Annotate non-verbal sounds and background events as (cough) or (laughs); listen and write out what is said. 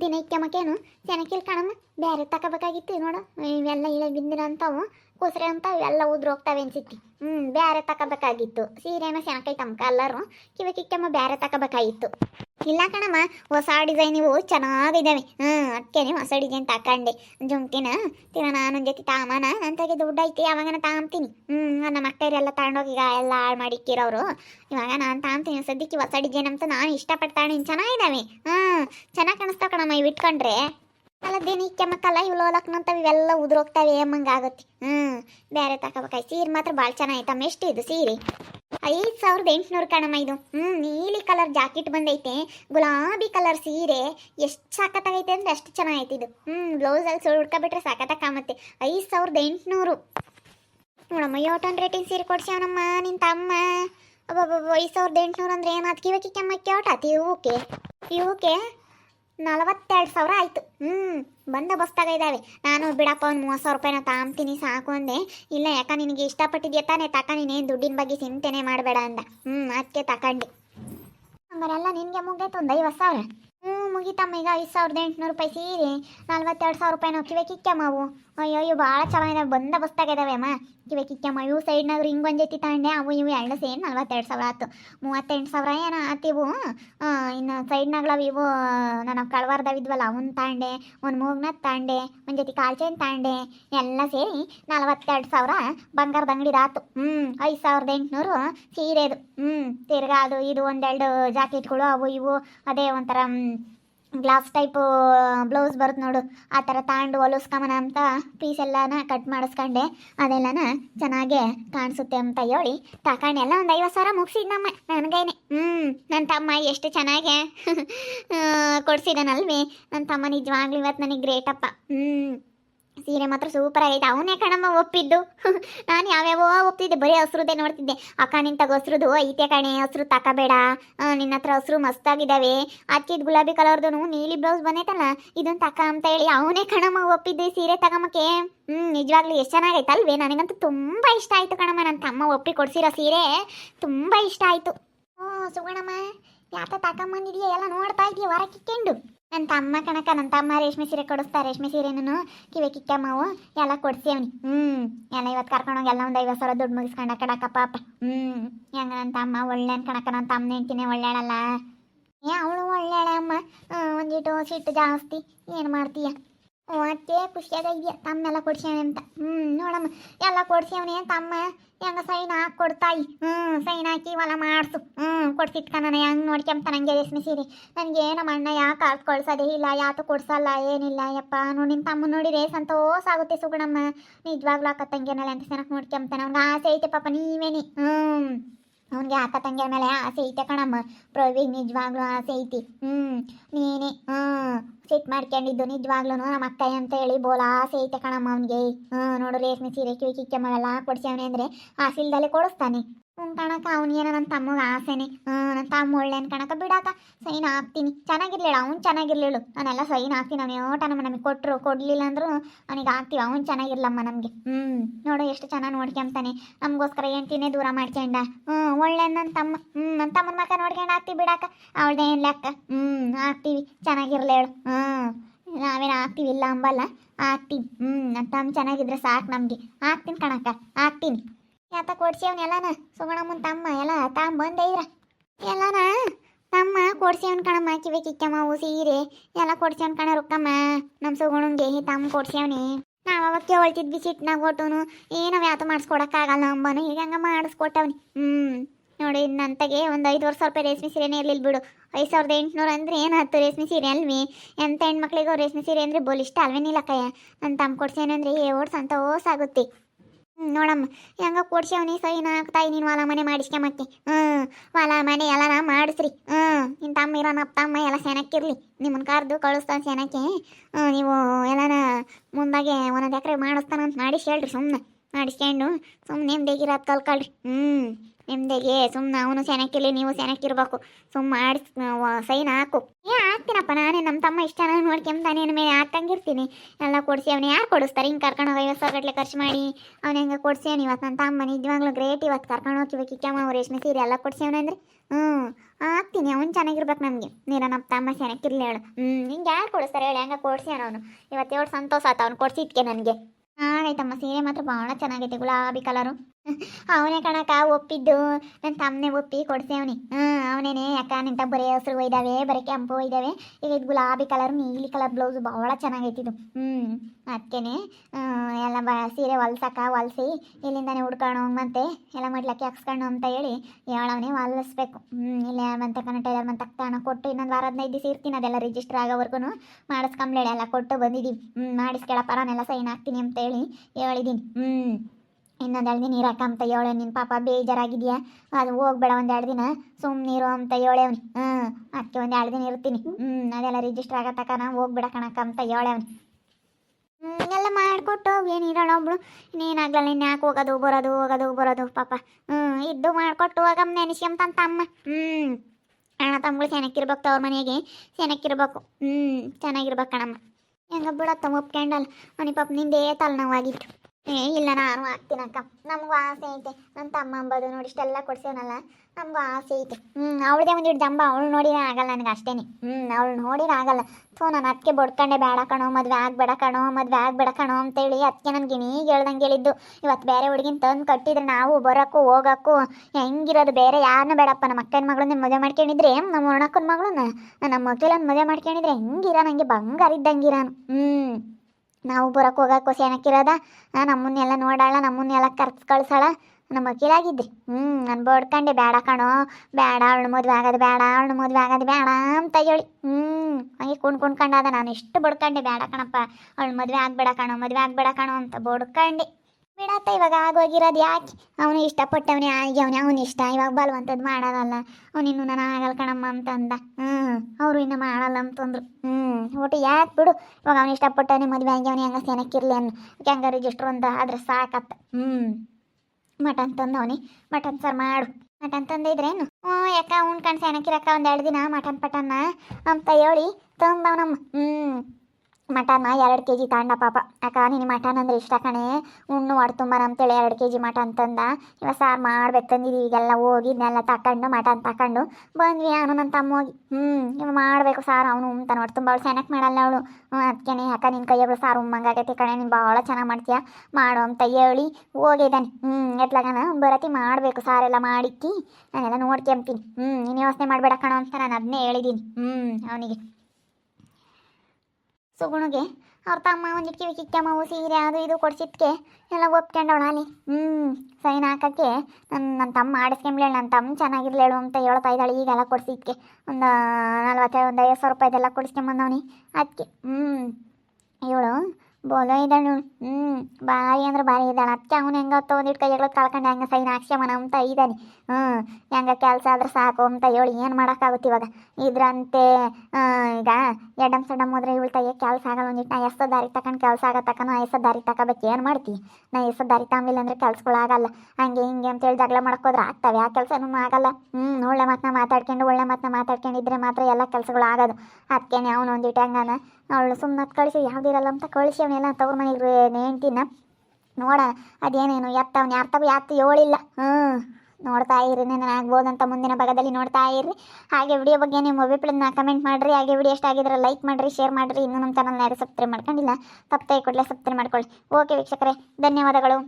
ದಿನಕ್ಕೆ ಮಕ್ಕೇನು ಸೆನಕಿಲ್ ಕಣಮ್ಮ ಬೇರೆ ತಗೋಬೇಕಾಗಿತ್ತು ನೋಡು. ಇವೆಲ್ಲ ಇಳೆ ಬಿದ್ದಿರ ಅಂತಾವು ಕುಸ್ರೆ ಅಂತ ಎಲ್ಲ ಉದ್ರ ಹೋಗ್ತಾವೆ ಅನ್ಸಿತ್ತು. ಹ್ಞೂ ಬ್ಯಾರೆ ತಗೋಬೇಕಾಗಿತ್ತು ಸೀರೆನ ತಮ್ಕ ಎಲ್ಲರೂ ಕಿವಕಿಕ್ಕಮ್ಮ ಕಿಕ್ಕಮ್ಮ ಬೇರೆ ತಗೋಬೇಕಾಗಿತ್ತು ಇಲ್ಲ ಕಣಮ್ಮ, ಹೊಸ ಡಿಸೈನ್ ಇವು ಚೆನ್ನಾಗಿದ್ದಾವೆ ಹ್ಞೂ ಅದಕ್ಕೆ ಹೊಸ ಡಿಸೈನ್ ತಕೊಂಡೆ. ಜುಮ್ಕಿನ, ತಿನ್ನ ನಾನು ಜೊತೆ ತಾಮನ ನನ್ನ ದುಡ್ಡು ಐತಿ ಯಾವಾಗ ತಾಂತೀನಿ ಹ್ಞೂ ನಮ್ಮ ಅಕ್ಕರೆಲ್ಲ ತಗೊಂಡೋಗಿ ಈಗ ಎಲ್ಲ ಹಾಳು ಮಾಡಿಕ್ಕಿರೋರು. ಇವಾಗ ನಾನು ತಾಂತೀನಿ ಸದ್ಯಕ್ಕೆ ಹೊಸ ಡಿಸೈನ್ ಅಂತ ನಾನು ಇಷ್ಟಪಡ್ತಾಳೆ ಚೆನ್ನಾಗಿದ್ದಾವೆ ಹ್ಮ್, ಚೆನ್ನಾಗಿ ಕಾಣಿಸ್ತಾವ ಕಣಮ್ಮ, ಇವು ಇಟ್ಕೊಂಡ್ರೆ. ಅಲ್ಲ ದಿನಕ್ಕೆ ಮಕ್ಕಲ್ಲ ಇವು ಲಕ್ನಂತವ ಇವೆಲ್ಲ ಉದುರೋಗ್ತಾವೆ ಆಗುತ್ತೆ. ಹ್ಞೂ ಬೇರೆ ತಗೋಬೇಕಾಯ್ತು. ಸೀರೆ ಮಾತ್ರ ಭಾಳ ಚೆನ್ನಾಗೈತಮ್ಮ ಎಷ್ಟು ಇದು ಸೀರೆ? ಐದು ಸಾವಿರದ ಎಂಟುನೂರು ಕಣಮ್ಮ ಇದು. ಹ್ಞೂ ನೀಲಿ ಕಲರ್ ಜಾಕೆಟ್ ಬಂದೈತೆ. ಗುಲಾಬಿ ಕಲರ್ ಸೀರೆ. ಎಷ್ಟು ಸಾಕತ್ತಾಗೈತೆ ಅಂದ್ರೆ ಅಷ್ಟು ಚೆನ್ನಾಗೈತೆ ಇದು. ಹ್ಞೂ ಬ್ಲೌಸಲ್ಲಿ ಸುಳ್ಕೊಬಿಟ್ರೆ ಸಾಕತ್ತಾಗ ಕಾಮತ್ತೆ ಐದು ಸಾವಿರದ ಎಂಟುನೂರು. ನೋಡಮ್ಮ ಯೋಟನ್ ರೇಟಿಂಗ್ ಸೀರೆ ಕೊಡ್ಸ್ಯಾವನಮ್ಮ ನಿನ್ನ ತಮ್ಮ. ಅಬ್ಬಬ್ಬ ಐದು ಸಾವಿರದ ಎಂಟುನೂರು ಅಂದ್ರೆ ಏನು? ಅದಕ್ಕೆ ಇವಕ್ಕೆ ಕೆಮ್ಮ ಕ್ಯೋಟಾತಿ ಇವಕ್ಕೆ ಇವಕ್ಕೆ ನಲವತ್ತೆರಡು ಸಾವಿರ ಆಯಿತು. ಹ್ಞೂ ಬಂದ ಬಸ್ತಾಗ ಇದ್ದಾವೆ ನಾನು ಬಿಡಪ್ಪ, ಒಂದು ಮೂವತ್ತು ಸಾವಿರ ರೂಪಾಯಿನ ತಾಂಬ್ತೀನಿ, ಸಾಕು ಅಂದೆ. ಇಲ್ಲ, ಯಾಕ ನಿನಗೆ ಇಷ್ಟಪಟ್ಟಿದ್ಯಾ ತಾನೇ? ತಕ ನೀನೇನು ದುಡ್ಡಿನ ಬಗ್ಗೆ ಚಿಂತೆನೆ ಮಾಡಬೇಡ ಅಂದ. ಹ್ಞೂ ಅದಕ್ಕೆ ತಕಂಡೆ. ಹಂಗಾರೆಲ್ಲ ನಿನಗೆ ಮುಗಿತು ಒಂದು ಐವತ್ತು ಸಾವಿರ. ಹ್ಞೂ ಮುಗಿತಮ್ಮ, ಈಗ ಐದು ಸಾವಿರದ ಎಂಟುನೂರು ರೂಪಾಯಿ ಸೀರೆ, ನಲ್ವತ್ತೆರಡು ಸಾವಿರ ರೂಪಾಯಿ ನಾವು ಕಿವೆ ಅಯ್ಯೋ ಇವು ಭಾಳ ಚೆನ್ನಾಗಿದಾವೆ ಬಂದ ಬಸ್ತಾಗಿದ್ದಾವೆ ಅಮ್ಮ. ಕಿವೆ ಕಿಕ್ಕಮ್ಮ ಇವು ಸೈಡ್ನಾಗ ಹಿಂಗೆ ಒಂದು ಜೊತೆ ತಗೊಂಡೆ ಅವು ಇವು ಎರಡು ಸೇರಿ ನಲ್ವತ್ತೆರಡು ಸಾವಿರ ಆಯ್ತು ಮೂವತ್ತೆಂಟು ಸಾವಿರ ಏನೋ ಆತಿವು. ಇನ್ನು ಸೈಡ್ನಾಗ್ಲವ ಇವು ನನ್ನ ಕಳವಾರ್ದವಿದ್ವಲ್ಲ ಅವನ್ನ ತಗೊಂಡೆ ಒಂದು ಮೂಗ್ನ ತಗೊಂಡೆ ಒಂದು ಜೊತೆ ಕಾಲ್ ಚೈನ್ ಎಲ್ಲ ಸೇರಿ ನಲ್ವತ್ತೆರಡು ಸಾವಿರ ಬಂಗಾರದ ಅಂಗಡಿದಾತು ಹ್ಞೂ ಐದು ಸಾವಿರದ ಎಂಟುನೂರು ಸೀರೆದು. ಹ್ಞೂ ತಿರ್ಗಾ ಅದು ಇದು ಒಂದೆರಡು ಜಾಕೆಟ್ಗಳು ಅವು ಇವು. ಅದೇ ಒಂಥರ ಗ್ಲಾಸ್ ಟೈಪು ಬ್ಲೌಸ್ ಬರುತ್ತೆ ನೋಡು. ಆ ಥರ ತಾಂಡು ಹೊಲಿಸ್ಕೊಂಬನ ಅಂತ ಪೀಸ್ ಎಲ್ಲನ ಕಟ್ ಮಾಡಿಸ್ಕೊಂಡೆ. ಅದೆಲ್ಲನ ಚೆನ್ನಾಗೆ ಕಾಣಿಸುತ್ತೆ ಅಂತ ಹೇಳಿ ತಕೊಂಡೆ. ಎಲ್ಲ ಒಂದು ಐವತ್ತು ಸಾವಿರ ಮುಗಿಸಿದ್ನಮ್ಮ ನನಗೇನೆ. ಹ್ಞೂ ನನ್ನ ತಮ್ಮ ಎಷ್ಟು ಚೆನ್ನಾಗೆ ಕೊಡ್ಸಿದಾನಲ್ವೇ. ನನ್ನ ತಮ್ಮ ನಿಜವಾಗ್ಲೂ ಇವತ್ತು ನನಗೆ ಗ್ರೇಟಪ್ಪ ಹ್ಞೂ ಸೀರೆ ಮಾತ್ರ ಸೂಪರ್ ಆಗೈತೆ. ಅವನೇ ಕಣಮ್ಮ ಒಪ್ಪಿದ್ದು. (laughs) ನಾನು ಯಾವ್ಯಾವೋ ಒಪ್ತಿದ್ದೆ. ಬರೀ ಹಸ್ರುದೇ ನೋಡ್ತಿದ್ದೆ. ಅಕ್ಕ ನಿಂತ ಹಸ್ರುದು, ಐತೆ ಕಣೆ, ಹಸ್ರು ತಕಬೇಡ. ನಿನ್ನ ಹತ್ರ ಹಸ್ರು ಮಸ್ತಾಗಿದ್ದಾವೆ ಅಕ್ಕಿದ್ ಗುಲಾಬಿ ಕಲರ್ದು ನೀಲಿ ಬ್ಲೌಸ್ ಬಂದೈತಲ್ಲ, ಇದೊಂದು ತಕ ಅಂತ ಹೇಳಿ ಅವನೇ ಕಣಮ್ಮ ಒಪ್ಪಿದ್ದೆ ಸೀರೆ ತಗಮಕ್ಕೆ. ಹ್ಞೂ ನಿಜವಾಗ್ಲೂ ಎಷ್ಟು ಚೆನ್ನಾಗೈತಲ್ವೇ ನನಗಂತೂ ತುಂಬ ಇಷ್ಟ ಆಯಿತು ಕಣಮ್ಮ. ನನ್ನ ತಮ್ಮ ಒಪ್ಪಿ ಕೊಡ್ಸಿರೋ ಸೀರೆ ತುಂಬ ಇಷ್ಟ ಆಯಿತು. ಓ ಸುಗಣಮ್ಮ ಯಾತ ತಕೊಂಬಂದಿದೆಯಾ ಎಲ್ಲ ನೋಡ್ತಾ ಇದೀಯ ಕಿಕ್ಕೊಂಡು. ನನ್ನ ತಮ್ಮ ಕಣಕ ನನ್ನ ತಮ್ಮ ರೇಷ್ಮೆ ಸೀರೆ ಕೊಡಿಸ್ತಾ, ರೇಷ್ಮೆ ಸೀರೆನೂ ಕಿವೆ ಕಿಕ್ಕಮ್ಮವು ಎಲ್ಲ ಕೊಡ್ಸೇವ್ನಿ ಹ್ಞೂ ಎಲ್ಲ ಇವತ್ತು ಕರ್ಕೊಂಡೋಗಿ ಎಲ್ಲ ಒಂದು ಐವತ್ತು ಸಾವಿರ ದುಡ್ಡು ಮುಗಿಸ್ಕೊಂಡ ಕಣಕ ಪಾಪ. ಹ್ಞೂ ಹೆಂಗ ನನ್ನ ತಮ್ಮ ಒಳ್ಳೆ ಕಣಕ ನನ್ನ ತಮ್ಮ ಹೆಂಡ್ತಿನೇ ಒಳ್ಳೆಳಲ್ಲ? ಏ, ಅವಳು ಒಳ್ಳೆಳೆ ಅಮ್ಮ ಒಂದಿಟ್ಟು ಸಿಟ್ಟು ಜಾಸ್ತಿ. ಏನು ಮಾಡ್ತೀಯ? ಅತ್ತೆ ಖುಷಿಯಾಗ ಇದೆಯಾ? ತಮ್ಮೆಲ್ಲ ಕೊಡ್ಸ್ಯಾವನೆ ಅಂತ. ಹ್ಞೂ ನೋಡಮ್ಮ, ಎಲ್ಲ ಕೊಡ್ಸ್ಯಾವನೆ ತಮ್ಮ ಹೆಂಗ ಸೈನ್ ಹಾಕಿ ಕೊಡ್ತಾಯಿ? ಹ್ಞೂ ಸೈನ್ ಹಾಕಿ ಹೊಲ ಮಾಡಿಸು. ಹ್ಞೂ ಕೊಡ್ಸಿಟ್ಕ ನಾನು. ಹೆಂಗೆ ನೋಡ್ಕೊಂತ ನನಗೆ ರೇಷ್ಮೆ ಸೀರೆ. ನನಗೆ ನಮ್ಮ ಅಣ್ಣ ಯಾಕೆ ಅರ್ಥ ಕೊಡ್ಸೋದೇ ಇಲ್ಲ, ಯಾತು ಕೊಡ್ಸಲ್ಲ, ಏನಿಲ್ಲ, ಯಪ್ಪ. ನೋಡಿ ನಿಮ್ಮ ತಮ್ಮ ನೋಡಿದ್ರೆ ಸಂತೋಷ ಆಗುತ್ತೆ ಸುಗುಣಮ್ಮ. ನಿಜವಾಗ್ಲೂ ಅಕ್ಕ ತಂಗೇನಲ್ಲ ಅಂತ ಚೆನ್ನಾಗಿ ನೋಡ್ಕೊಂತಾನೆ ಅವ್ನಿಗೆ ಆಸೆ ಐತೆ ಪಾಪ ನೀವೇನೆ. ಹ್ಞೂ ಅವನಿಗೆ ಅಕ್ಕ ತಂಗಿಯ ಮೇಲೆ ಆಸೆ ಐತೆ ಕಣಮ್ಮ. ಪ್ರವೀಣ್ ನಿಜವಾಗ್ಲೂ ಆಸೆ ಐತಿ. ಹ್ಞೂ ನೀನೇ ಹ್ಞೂ ಸಿಟ್ ಮಾಡ್ಕೊಂಡಿದ್ದು ನಿಜವಾಗ್ಲೂ ನಮ್ಮ ಅಕ್ಕ ಅಂತ ಹೇಳಿ ಬೋಲ ಆಸೆ ಐತೆ ಕಣಮ್ಮ ಅವನಿಗೆ. ಹ್ಞೂ ನೋಡು ರೇಷ್ಮೆ ಸೀರೆ ಕಿವಿ ಕಿಕ್ಕೆಮ್ಮವೆಲ್ಲ ಕೊಡ್ಸ್ಯಾವನೆ ಅಂದರೆ ಆ ಕೊಡಿಸ್ತಾನೆ. ಹ್ಞೂ ಕಣಕ ಅವನೇನೋ ನನ್ನ ತಮ್ಮಗೆ ಆಸೆನೆ. ಹ್ಞೂ ನನ್ನ ತಮ್ಮ ಒಳ್ಳೆನ್ ಕಣಕ ಬಿಡಾಕ ಸೈನ್ ಹಾಕ್ತೀನಿ. ಚೆನ್ನಾಗಿರ್ಲಿಲ್ಲ, ಅವ್ನು ಚೆನ್ನಾಗಿರ್ಲಿಳು ನಾನೆಲ್ಲ ಸೈನ್ ಹಾಕ್ತೀನಿ, ಅವನು ಓಟ ನಮ್ಮ ನಮಗೆ ಕೊಟ್ಟರು ಕೊಡಲಿಲ್ಲ ಅಂದರೂ ಅವನಿಗೆ ಹಾಕ್ತೀವಿ, ಅವ್ನು ಚೆನ್ನಾಗಿರ್ಲಮ್ಮ ನಮಗೆ. ಹ್ಞೂ ನೋಡು, ಎಷ್ಟು ಚೆನ್ನಾಗಿ ನೋಡ್ಕೊಂತಾನೆ. ನಮಗೋಸ್ಕರ ಹೆಂಡ್ತಿನೇ ದೂರ ಮಾಡ್ಕೊಂಡ. ಹ್ಞೂ ಒಳ್ಳೆ ನನ್ನ ತಮ್ಮ ಹ್ಞೂ ನನ್ನ ತಮ್ಮನ ಮಕ್ಕ ನೋಡ್ಕೊಂಡು ಹಾಕ್ತೀವಿ ಬಿಡಾಕ. ಅವಳದೇನು ಲೆಕ್ಕ? ಹ್ಞೂ ಹಾಕ್ತೀವಿ ಚೆನ್ನಾಗಿರ್ಲೇಳು ಹ್ಞೂ ನಾವೇನು ಹಾಕ್ತೀವಿ ಇಲ್ಲ ಅಂಬಲ್ಲ, ಹಾಕ್ತೀನಿ. ಹ್ಞೂ ನನ್ನ ತಮ್ಮ ಚೆನ್ನಾಗಿದ್ರೆ ಸಾಕು ನಮಗೆ. ಹಾಕ್ತೀನಿ ಕಣಕ್ಕ, ಹಾಕ್ತೀನಿ. ಯಾತ ಕೊಡ್ಸ್ಯಾವನ್ ಎಲ್ಲಾನ ಸುಗಣಮ್ಮನ ತಮ್ಮ, ಎಲ್ಲ ತಾಮ್ ಬಂದೈದ್ರ ಎಲ್ಲಾನ? ತಮ್ಮ ಕೊಡ್ಸ್ಯಾವನ್ ಕಣಮ್ಮ, ಕಿವೆ ಅವು ಸೀರೆ ಎಲ್ಲ ಕೊಡ್ಸ್ಯಾವನ್ ಕಣ ರೊಕ್ಕಮ್ಮ. ನಮ್ಮ ಸುಗುಣಂಗೆ ತಮ್ಮ ಕೊಡ್ಸ್ಯಾವನಿ. ನಾವು ಅವಾಗ ಕೇಳ್ತಿದ್ವಿ ಸಿಟ್ನಾಗ ಒಟ್ಟುನು. ಏನವ ಯಾತ ಮಾಡಿಸ್ಕೊಡಕ್ಕಾಗಲ್ಲ ಅಮ್ಮನು ಈಗ ಹಂಗ ಮಾಡಿಸ್ಕೊಟ್ಟವ್ನಿ. ಹ್ಞೂ ನೋಡಿ ನಂತಗೆ ಒಂದು ಐದು ವರ್ಷ ರೂಪಾಯಿ ರೇಷ್ಮೆ ಸೀರೆನೇ ಇರಲಿಲ್ಲ ಬಿಡು. ಐದು ಸಾವಿರದ ಎಂಟುನೂರು ಅಂದ್ರೆ ಏನು ಹತ್ತು ರೇಷ್ಮೆ ಸೀರೆ ಅಲ್ವಿ? ಎಂಥ ಹೆಣ್ಮಕ್ಳಿಗೂ ರೇಷ್ಮೆ ಸೀರೆ ಅಂದರೆ ಬೋಲ್ ಇಷ್ಟ ಅಲ್ವೇನಿಲ್ಲ ಕಯ್ಯ? ನನ್ನ ತಮ್ಮ ಕೊಡ್ಸೇನಂದ್ರೆ ಏ ಸಂತೋಷ ಆಗುತ್ತೆ. ಹ್ಞೂ ನೋಡಮ್ಮ. ಹೆಂಗ ಕೊಡ್ಸ್ಯಾವನಿ? ಸೈನ್ ತಾಯಿ ನೀನು ಹೊಲ ಮನೆ ಮಾಡಿಸ್ಕೊಂಬಕ್ಕೆ ಹ್ಞೂ ಹೊಲ ಮನೆ ಎಲ್ಲ ಮಾಡಿಸ್ರಿ. ಹ್ಞೂ ನಿನ್ನ ತಮ್ಮ ಇರೋ ನಮ್ಮ ತಮ್ಮ ಎಲ್ಲ ಸೆನಕ್ಕಿರಲಿ ನಿಮ್ಮನ್ನ ಕರೆದು ಕಳಿಸ್ತಾನೆ ಸೆನಕ್ಕೆ ನೀವು ಎಲ್ಲನ ಮುಂದಾಗೆ ಒಂದೊಂದು ಎಕರೆ ಮಾಡಿಸ್ತಾನಂತ ಮಾಡಿಸಿ ಹೇಳ್ರಿ ಸುಮ್ಮನೆ ಮಾಡಿಸ್ಕೊಂಡು ಸುಮ್ಮನೆ ನೆಮ್ಮದಿಗಿರೋದು ಕಲ್ಕೊಳ್ರಿ. ಹ್ಞೂ ನೆಮ್ಮದಿಗೆ ಸುಮ್ಮನೆ ಅವನು ಸೆನಕ್ಕಿರ್ಲಿ ನೀವು ಸೆನಕ್ಕಿರ್ಬೇಕು ಸುಮ್ಮನೆ ಆಡಿಸ್ ಸೈನ್ ಹಾಕು. ಏ, ಹಾಕ್ತೀನಪ್ಪ ನಾನೇ. ನಮ್ಮ ತಮ್ಮ ಇಷ್ಟ ಚೆನ್ನಾಗಿ ನೋಡ್ಕೊಂತಾನೆ ಮೇಲೆ ಹಾಕಂಗಿರ್ತೀನಿ ಎಲ್ಲ ಕೊಡಿಸಿ, ಅವನು ಯಾರು ಕೊಡಿಸ್ತಾರೆ? ಹಿಂಗೆ ಕರ್ಕೊಂಡು ಹೋಗಿ ಐವತ್ತು ಸಾವಿರ ಗಟ್ಟಲೆ ಖರ್ಚು ಮಾಡಿ ಅವ್ನು ಹೆಂಗೆ ಕೊಡ್ಸ್ಯಾನ ಇವತ್ತು ನನ್ನ ತಮ್ಮ ನಿಜವಾಗ್ಲೂ ಗ್ರೇಟ್ ಇವತ್ತು ಕರ್ಕೊಂಡು ಹೋಗಿ ಕಿಕ್ಕಮ್ಮ ರೇಷ್ಮೆ ಸೀರೆ ಎಲ್ಲ ಕೊಡ್ಸ್ಯಾವನಂದ್ರೆ ಹ್ಞೂ ಹಾಕ್ತೀನಿ, ಅವ್ನು ಚೆನ್ನಾಗಿರ್ಬೇಕು ನಮಗೆ. ನೀರ ನಮ್ಮ ತಮ್ಮ ಚೆನ್ನಾಗಿರ್ಲಿ ಹೇಳು. ಹ್ಞೂ ಹಿಂಗೆ ಯಾರು ಕೊಡಿಸ್ತಾರೆ ಹೇಳಿ, ಹೆಂಗೆ ಕೊಡಿಸಿ ಅವನು ಇವತ್ತು ಸಂತೋಷ ಆತ ಅವ್ನು ಕೊಡ್ಸಿದ್ಕೆ ನನಗೆ. ಆಗೈತಮ್ಮ ಸೀರೆ ಮಾತ್ರ ಭಾಳ ಚೆನ್ನಾಗೈತೆ, ಗುಲಾಬಿ ಕಲರು ಅವನೇ ಕಣಕ ಒಪ್ಪಿದ್ದು. ನನ್ನ ತಮ್ಮನೆ ಒಪ್ಪಿ ಕೊಡ್ಸೇವ್ನಿ ಹ್ಞೂ ಅವನೇನೆ ಯಾಕ ನಿಂತ ಬರೀ ಹಸಿರು ಒಯ್ದಾವೆ, ಬರೀ ಕೆಂಪು ಒಯ್ದಾವೆ. ಈಗ ಇದು ಗುಲಾಬಿ ಕಲರ್, ನೀಲಿ ಕಲರ್ ಬ್ಲೌಸ್ ಭಾಳ ಚೆನ್ನಾಗೈತಿದು. ಹ್ಞೂ ಅದಕ್ಕೇನೆ ಎಲ್ಲ ಬ, ಸೀರೆ ಹೊಲ್ಸಕ್ಕ ಹೊಲ್ಸಿ, ಇಲ್ಲಿಂದಾನೆ ಉಡ್ಕೊಂಡು ಮತ್ತೆ ಎಲ್ಲ ಮಡ್ಲಕ್ಕೆ ಹಾಕ್ಸ್ಕೊಂಡು ಅಂತ ಹೇಳಿ ಹೇಳವನೇ ಹೊಲಿಸ್ಬೇಕು. ಹ್ಞೂ ಇಲ್ಲೇ ಮಂತ ಕಣ, ಟೈಲರ್ ಮಂತ ತಗೊಂಡು ಕೊಟ್ಟು ಇನ್ನೊಂದು ವಾರ ಹದಿನೈದು ದಿವಸ ಇರ್ತೀನಿ, ಅದೆಲ್ಲ ರಿಜಿಸ್ಟರ್ ಆಗೋವರೆಗೂ ಮಾಡಿಸ್ಕೊಂಬ್ಲೇಳೆ ಎಲ್ಲ ಕೊಟ್ಟು ಬಂದಿದ್ದೀವಿ ಹ್ಞೂ ಮಾಡಿಸ್ಕೊಳಪ್ಪಾರನೆಲ್ಲ ಸೈನ್ ಹಾಕ್ತೀನಿ ಅಂತ ಹೇಳಿ ಹೇಳಿದ್ದೀನಿ ಹ್ಞೂ ಇನ್ನೊಂದು ಎರಡು ದಿನ ಇರಕ್ಕ ಅಂತ ಹೇಳೆ ನಿನ್ನ ಪಾಪ ಬೇಜಾರಾಗಿದ್ಯಾ? ಅದು ಹೋಗ್ಬೇಡ ಒಂದು ಎರಡು ದಿನ ಸುಮ್ಮನಿರು ಅಂತ ಹೇಳೇವ್ನಿ ಹ್ಞೂ ಅದಕ್ಕೆ ಒಂದು ಎರಡು ದಿನ ಇರ್ತೀನಿ. ಹ್ಞೂ ಅದೆಲ್ಲ ರಿಜಿಸ್ಟರ್ ಆಗತ್ತಕ್ಕ ನಾ ಹೋಗ್ಬೇಡ ಕಣಕ್ಕ ಅಂತ ಹೇಳೇವ್ನಿ ಎಲ್ಲ ಮಾಡಿಕೊಟ್ಟು ಏನು ಇರೋಣ ಒಬ್ಳು? ನೀನಾಗ್ಲಲ್ಲ ಇನ್ನು ಯಾಕೆ ಹೋಗೋದು, ಬರೋದು ಹೋಗೋದು, ಬರೋದು ಪಾಪ. ಹ್ಞೂ ಇದ್ದು ಮಾಡಿಕೊಟ್ಟು ಹೋಗಮ್ಮ ನೆನೆಸ್ಕೊಂತಂತ ಅಮ್ಮ. ಹ್ಞೂ ಅಣ್ಣ ತಮ್ಮಗಳು ಚೆನ್ನಾಗಿರ್ಬೇಕು ತವ್ರ ಮನೆಗೆ ಚೆನ್ನಾಗಿರ್ಬೇಕು ಹ್ಞೂ ಚೆನ್ನಾಗಿರ್ಬೇಕು ಕಣಮ್ಮ. ಹೆಂಗ ಬಿಡತ್ತ ಒಪ್ಕೊಂಡಲ್ಲ. ಅವನಿ ಪಾಪ ನಿಂದೇ ತಲೆನೋವಾಗಿತ್ತು. ಏ, ಇಲ್ಲ ನಾನು ಹಾಕ್ತೀನಕ್ಕ. ನಮಗೂ ಆಸೆ ಐತೆ. ನನ್ನ ತಮ್ಮ ಅಂಬೋದು ನೋಡಿ, ಇಷ್ಟೆಲ್ಲ ಕೊಡ್ಸೇನಲ್ಲ. ನಮಗೂ ಆಸೆ ಐತೆ. ಹ್ಞೂ ಅವಳದೇ ಒಂದು ಜಂಬ ಅವಳು ನೋಡಿದ್ರೆ ಆಗಲ್ಲ ನನಗೆ ಅಷ್ಟೇನೆ. ಹ್ಞೂ ಅವಳು ನೋಡಿದ್ರೆ ಆಗಲ್ಲ. ಸೊ ನಾನು ಅದಕ್ಕೆ ಬಡ್ಕೊಂಡೆ ಬೇಡ ಕಣೋ, ಮದುವೆ ಆಗ್ಬೇಡ ಕಣೋ, ಮದುವೆ ಆಗ್ಬೇಡ ಕಣೋ ಅಂತೇಳಿ ಅದಕ್ಕೆ ನನಗೆ ನೀಗ ಹೇಳ್ದಂಗೆ ಹೇಳಿದ್ದು. ಇವತ್ತು ಬೇರೆ ಹುಡುಗಿನ ತಂದು ಕಟ್ಟಿದ್ರೆ ನಾವು ಬರೋಕ್ಕೂ ಹೋಗೋಕ್ಕೂ ಹೆಂಗಿರೋದು ಬೇರೆ ಯಾರನ್ನೂ ಬೇಡಪ್ಪ. ನಮ್ಮ ಅಕ್ಕನ ಮಗಳನ್ನ ಮದುವೆ ಮಾಡ್ಕೊಂಡಿದ್ರೆ ನಮ್ಮ ಒಣಕ್ಕನ ಮಗಳನ್ನ ನಮ್ಮ ಮಕ್ಕಳನ್ನ ಮದುವೆ ಮಾಡ್ಕೊಂಡಿದ್ರೆ ಹೆಂಗಿರ ನನಗೆ ಬಂಗಾರ ಇದ್ದಂಗಿರಾನು. ಹ್ಞೂ ನಾವು ಬರೋಕೆ ಹೋಗಕ್ಕೂ ಸೆನಕ್ಕಿರೋದ ನಮ್ಮನ್ನೆಲ್ಲ ನೋಡಾಳ, ನಮ್ಮನ್ನೆಲ್ಲ ಕರ್ಸ್ ಕಳ್ಸಾಳ ನಮ್ಮ ವಕೀಲಾಗಿದ್ರಿ ಹ್ಞೂ ನಾನು ಬಡ್ಕಂಡೆ ಬೇಡ ಕಣೋ. ಬೇಡ, ಅವಳು ಮದುವೆ ಆಗೋದು ಬೇಡ, ಅವಳು ಮದುವೆ ಆಗೋದು ಬೇಡ ಅಂತ ಹೇಳಿ. ಹ್ಞೂ ಹಂಗೆ ಕುಣ್ ಕುಣ್ಕಂಡಾದ ನಾನು ಎಷ್ಟು ಬಡ್ಕಂಡೆ. ಬೇಡ ಕಣಪ್ಪ. ಅವಳು ಮದುವೆ ಆಗಬೇಡ ಕಣೋ, ಮದುವೆ ಆಗಬೇಡ ಕಣೋ ಅಂತ ಬಡ್ಕಂಡೆ. ಬಿಡತ್ತ ಇವಾಗ ಆಗೋಗಿರೋದು ಯಾಕೆ? ಅವನು ಇಷ್ಟಪಟ್ಟವನೇ ಆಗಿ, ಅವನೇ ಅವನು ಇಷ್ಟ. ಇವಾಗ ಬಲವಂತದ್ದು ಮಾಡೋದಲ್ಲ ಅವನಿನ್ನು ನಾನು ಆಗಲ್ಲ ಕಣಮ್ಮ ಅಂತಂದ. ಹ್ಞೂ ಅವರು ಇನ್ನು ಮಾಡಲ್ಲ ಅಂತಂದ್ರು. ಹ್ಞೂ ಒಟ್ಟು ಯಾಕೆ ಬಿಡು? ಇವಾಗ ಅವನು ಇಷ್ಟಪಟ್ಟವನೇ ಮದುವೆ ಆಗಿ, ಅವನೇ ಹಂಗ ಸೇನಕ್ಕಿರಲಿ ಅನ್ನು. ಹೆಂಗ ರಿಜಿಸ್ಟ್ರ್ ಅಂತ ಆದ್ರೆ ಸಾಕತ್ತ ಹ್ಞೂ ಮಟನ್ ತಂದವನಿ ಮಟನ್ ಸರ್ ಮಾಡು. ಮಟನ್ ತಂದಿದ್ರೇನು ಹ್ಞೂ, ಯಾಕ? ಉಣ್ಕಂಡು ಸೇನಕ್ಕಿರಕ್ಕ ಒಂದು ಎರಡು ದಿನ ಮಟನ್ ಪಟನ್ನ ಅಂತ ಹೇಳಿ ತಂದವನಮ್ಮ. ಹ್ಞೂ ಮಟನ್ ಎರಡು ಕೆ ಜಿ ತಗೊಂಡ ಪಾಪ. ಅಕ್ಕ ನಿನ್ನ ಮಟನ್ ಅಂದ್ರೆ ಇಷ್ಟ ಕಣೆ. ಉಣ್ಣು ಹೊಡ್ತುಂಬರ ಅಂತೇಳಿ ಎರಡು ಕೆ ಜಿ ಮಟನ್ ತಂದ. ಇವಾಗ ಸಾರ್ ಮಾಡ್ಬೇಕು ತಂದಿದ್ದೀವಿ ಈಗೆಲ್ಲ ಹೋಗಿ ಇದನ್ನೆಲ್ಲ ತಕೊಂಡು, ಮಟನ್ ತಕೊಂಡು ಬಂದ್ವಿ ಅವನು ನನ್ನ ತಮ್ಮ ಹೋಗಿ ಹ್ಞೂ ಇವಾಗ ಮಾಡಬೇಕು ಸಾರ್. ಅವನು ಉಮ್ತಾನೆ ಹೊಡ್ತುಂಬ ಅವಳು ಸೆನಕ್ ಮಾಡಲ್ಲ ಅವಳು. ಹ್ಞೂ ಅದಕ್ಕೇನೆ ಅಕ್ಕ ನಿನ್ನ ಕೈಯಾಗ ಸಾರು ಉಮ್ಮಂಗಾಗೈತೆ ಕಣೆ. ನೀನು ಭಾಳ ಚೆನ್ನಾಗಿ ಮಾಡ್ತೀಯ? ಮಾಡು ಅಂತ ಹೇಳಿ ಹೋಗಿದ್ದಾನೆ ಹ್ಞೂ ಎತ್ಲಾಗನ ಬರತಿ ಮಾಡಬೇಕು ಸಾರೆಲ್ಲ ಮಾಡಿಕ್ಕಿ. ನಾನೆಲ್ಲ ನೋಡ್ಕೊಂತೀನಿ. ಹ್ಞೂ ನೀನು ಯೋಚನೆ ಮಾಡಬೇಡ ಕಣ ಅಂತ ನಾನು ಅದನ್ನೇ ಹೇಳಿದ್ದೀನಿ ಹ್ಞೂ ಅವನಿಗೆ. ಸುಗುಣಿಗೆ. ಅವ್ರ ತಮ್ಮ ಒಂದು ಕಿವಿ ಕಿಕ್ಕಮ್ಮವು ಸೀರೆ ಅದು ಇದು ಕೊಡ್ಸಿದ್ಕೆ ಎಲ್ಲ ಒಪ್ಕೊಂಡವಳ ಅಲ್ಲಿ. ಹ್ಞೂ ಸೈನ್ ಹಾಕಕ್ಕೆ ನನ್ನ ನನ್ನ ತಮ್ಮ ಆಡಿಸ್ಕೊಂಬ್ಲೇಳು ನನ್ನ ತಮ್ಮ ಚೆನ್ನಾಗಿರ್ಲೇಳು ಅಂತ ಹೇಳ್ತಾ ಇದ್ದಾಳೆ, ಈಗೆಲ್ಲ ಕೊಡ್ಸಿದ್ಕೆ. ಒಂದು ನಲ್ವತ್ತೈದು, ಒಂದು ಐವತ್ತು ಸಾವಿರ ರೂಪಾಯಿದೆಲ್ಲ ಕೊಡಿಸ್ಕೊಂಬಂದವನಿ. ಅದಕ್ಕೆ ಹ್ಞೂ ಇವಳು ಬೋಲೋ ಇದ್ದಾಳು ಹ್ಞೂ ಭಾರಿ ಅಂದ್ರೆ ಭಾರಿ ಇದ್ದಾಳೆ. ಅದಕ್ಕೆ ಅವನು ಹೆಂಗ ತೊಗೊಂಡಿಟ್ಟು ಕೈಗಳು ಕಳ್ಕೊಂಡು ಹೆಂಗೆ ಸೈನ್ ಹಾಕ್ಸ್ಯಮನ ಅಂತ ಇದ್ದಾನೆ. ಹ್ಞೂ ಹೆಂಗ ಕೆಲಸ ಆದ್ರೆ ಸಾಕು ಅಂತ ಹೇಳಿ ಏನು ಮಾಡೋಕ್ಕಾಗುತ್ತೆ ಇವಾಗ? ಇದ್ರಂತೆ ಈಗ ಎಡಮ್ ಸಡಮ್ ಹೋದ್ರೆ ಇವಳು ತೈಯ ಕೆಲಸ ಆಗಲ್ಲ ಒಂದಿಟ್ಟು ನಾ ಎಷ್ಟೋ ದಾರಿ ತಗೊಂಡು ಕೆಲಸ ಆಗತ್ತಕ್ಕ ನಾ ಎಷ್ಟೋ ದಾರಿ ತಗೋಬೇಕು ಏನು ಮಾಡ್ತಿ? ನಾ ಎಷ್ಟೋ ದಾರಿ ತಗೊಂಬಿಲ್ಲ ಅಂದ್ರೆ ಕೆಲಸಗಳಾಗಲ್ಲ ಹಂಗೆ ಹಿಂಗೆ ಅಂತೇಳಿ ಜಗಳ ಮಾಡ್ಕೋದ್ರೆ ಆಗ್ತವೆ. ಆ ಕೆಲಸನೂ ಆಗಲ್ಲ. ಹ್ಞೂ ಒಳ್ಳೆ ಮಾತನ್ನ ಮಾತಾಡ್ಕೊಂಡು ಒಳ್ಳೆ ಮಾತನ್ನ ಮಾತಾಡ್ಕೊಂಡಿದ್ರೆ ಮಾತ್ರ ಎಲ್ಲ ಕೆಲಸಗಳು ಆಗೋದು. ಅದಕ್ಕೇನೆ ಅವನು ಒಂದಿಟ್ಟು ಹಂಗಾನ ಅವಳು ಸುಮ್ಮನೆ ಕಳಿಸಿ ಯಾವ್ದಿರಲ್ಲ ಅಂತ ಕಳಿಸಿ ಅವನೆಲ್ಲ ತವ್ರ ಮನೆಗೆ ನೇಂಟಿನ. ನೋಡ, ಅದೇನೇನು ಎತ್ತವನು ಯಾರ್ತವ ಯಾತ್ತು ಏಳಿಲ್ಲ ಹ್ಞೂ ನೋಡ್ತಾ ಇರಿ ನಾನು ಆಗ್ಬೋದಂತ ಮುಂದಿನ ಭಾಗದಲ್ಲಿ ನೋಡ್ತಾ ಇರ್ರಿ. ಹಾಗೆ ವಿಡಿಯೋ ಬಗ್ಗೆ ನಿಮ್ಮ ಅಭಿಪ್ರಾಯನ ಕಮೆಂಟ್ ಮಾಡಿರಿ. ಹಾಗೆ ವಿಡಿಯೋ ಎಷ್ಟು ಆಗಿದ್ರೆ ಲೈಕ್ ಮಾಡಿರಿ ಶೇರ್ ಮಾಡಿರಿ. ಇನ್ನೂ ನಮ್ಮ ಚಾನಲ್ನ ಯಾರು ಸಬ್ಸ್ಕ್ರೈಬ್ ಮಾಡ್ಕೊಂಡಿಲ್ಲ ತಪ್ಪೇ ಕೊಡ್ಲೇ ಸಬ್ಸ್ಕ್ರೈಬ್ ಮಾಡ್ಕೊಳ್ಳಿ. ಓಕೆ ವೀಕ್ಷಕರೇ, ಧನ್ಯವಾದಗಳು.